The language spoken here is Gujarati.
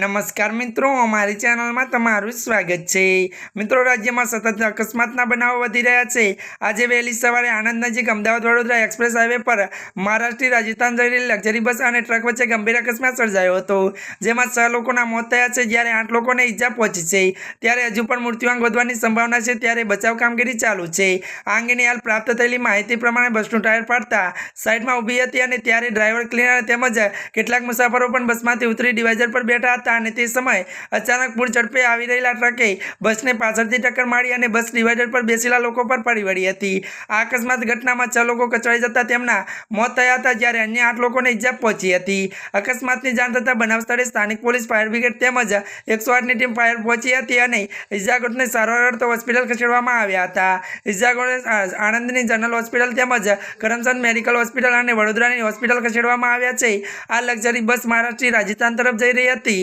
નમસ્કાર મિત્રો, અમારી ચેનલમાં તમારું સ્વાગત છે. મિત્રો, રાજ્યમાં સતત અકસ્માતના બનાવો વધી રહ્યા છે. આજે વહેલી સવારે આણંદ નજીક અમદાવાદ વડોદરા એક્સપ્રેસ હાઈવે પર મહારાષ્ટ્રથી રાજસ્થાન જઈ રહેલી લક્ઝરી બસ અને ટ્રક વચ્ચે ગંભીર અકસ્માત સર્જાયો હતો. જેમાં છ લોકોના મોત થયા છે, જ્યારે આઠ લોકોને ઈજા પહોંચી છે. ત્યારે હજુ પણ મૃત્યુઆંક વધવાની સંભાવના છે, ત્યારે બચાવ કામગીરી ચાલુ છે. આ અંગેની હાલ પ્રાપ્ત થયેલી માહિતી પ્રમાણે બસનું ટાયર ફાટતા સાઈડમાં ઊભી હતી અને ત્યારે ડ્રાઈવર ક્લીનર તેમજ કેટલાક મુસાફરો પણ બસમાંથી ઉતરી ડિવાઈઝર પર બેઠા હતા. અને તે સમયે અચાનક પૂર ઝડપે આવી રહેલા ટ્રકે બસને પાછળથી ટક્કર મારી અને બસ ડિવાઈડર પર બેસેલા લોકો પર પડી વળી હતી. આ અકસ્માત ઘટનામાં છ લોકો કચડાઈ જતા તેમના મોત થયા હતા જ્યારે અન્ય આઠ લોકોને ઈજા પહોંચી હતી. અકસ્માતની જાણ થતાં બનાવ સ્થળે સ્થાનિક પોલીસ, ફાયર બ્રિગેડ તેમજ એકસો આઠની ટીમ ફાયર પહોંચી હતી અને ઈજાગોટને સારવાર અર્થે હોસ્પિટલ ખસેડવામાં આવ્યા હતા. ઈજાગ્રસ્ત આણંદની જનરલ હોસ્પિટલ તેમજ કરમચંદ મેડિકલ હોસ્પિટલ અને વડોદરાની હોસ્પિટલ ખસેડવામાં આવ્યા છે. આ લક્ઝરી બસ મહારાષ્ટ્રથી રાજસ્થાન તરફ જઈ રહી હતી.